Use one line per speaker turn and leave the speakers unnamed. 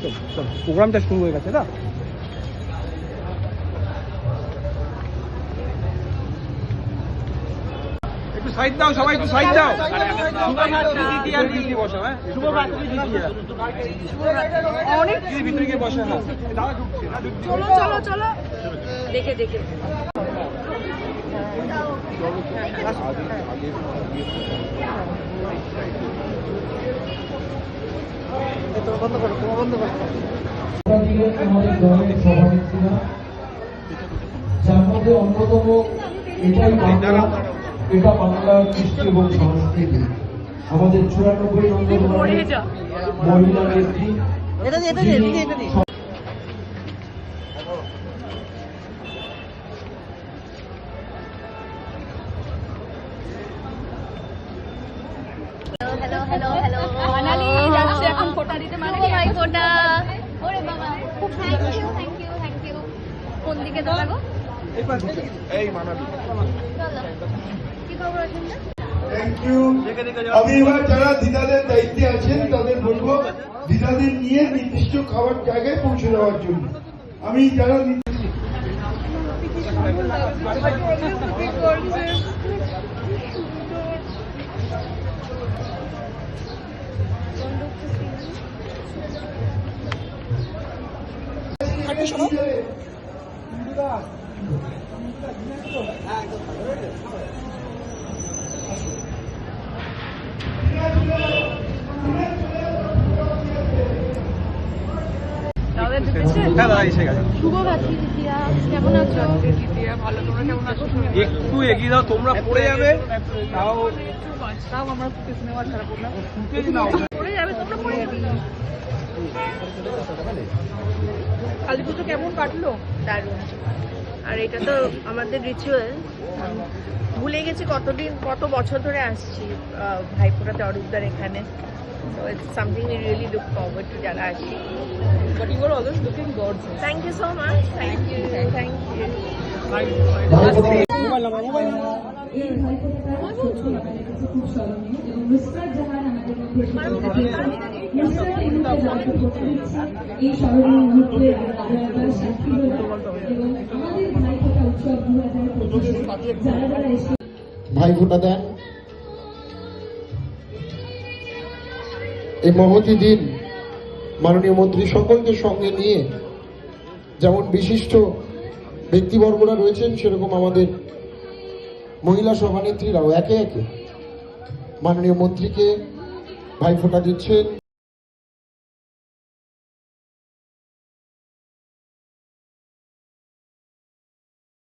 চলো, চলো, প্রোগ্রামটা শুরু হয়ে গেছে না? একটু সাইড দাও সবাই একটু সাইড দাও। বসো হ্যাঁ? অনেক ভিতরে গিয়ে বসে হ্যাঁ। দাদা ঢুকছে
চলো চলো চলো। দেখে দেখে।
বন্ধ করো? তোমার বন্ধ করো
আমাদের দলের সভানেত্রীরা যার মধ্যে অন্যতম এটাই বাংলা এটা বাংলার কৃষ্টি এবং সংস্কৃতি। আমাদের চুরানব্বই নম্বর মহিলা নেত্রী
হ্যালো হ্যালো মানালি যাচ্ছে এখন ফোটা দিতে মানালি ওরে বাবা। Thank you thank you thank you কোন দিকে দাঁড়াবো?
এই মানাবি
কি খবর আছে
থ্যাংক ইউ আমি এবার যারা দিদাদের দায়িত্বে আছেন তাদের বলব দিদাদের নিয়ে নির্দিষ্ট খাবার জায়গায় পৌঁছে দেওয়ার জন্য। আমি যারা
দিদিয়া কেমন আছো?
একটু এগিয়ে দাও তোমরা পড়ে যাবে। তাও তাও আমরা ফুটেজ ছাড়া করলাম। ফুটেজ নাও
পড়ে যাবে তোমরা পড়ে যাবে।
কালী পুজো কেমন কাটলো?
দারুণ।
আর এটা তো আমাদের রিচুয়াল ভুলে গেছি কতদিন কত বছর ধরে আসছি আহ, ভাইফোঁটাতে অরূপদার এখানে। যারা আসি।
But you were always looking gorgeous.
Thank you so much thank you thank you
mobile mobile number
খুব স্মরণীয়
দেন। এই মহতি দিন মাননীয় মন্ত্রী সকলকে সঙ্গে নিয়ে যেমন বিশিষ্ট ব্যক্তিবর্গরা রয়েছেন, সেরকম আমাদের মহিলা সভানেত্রীরাও একে একে মাননীয় মন্ত্রীকে ভাইফোঁটা দিচ্ছেন।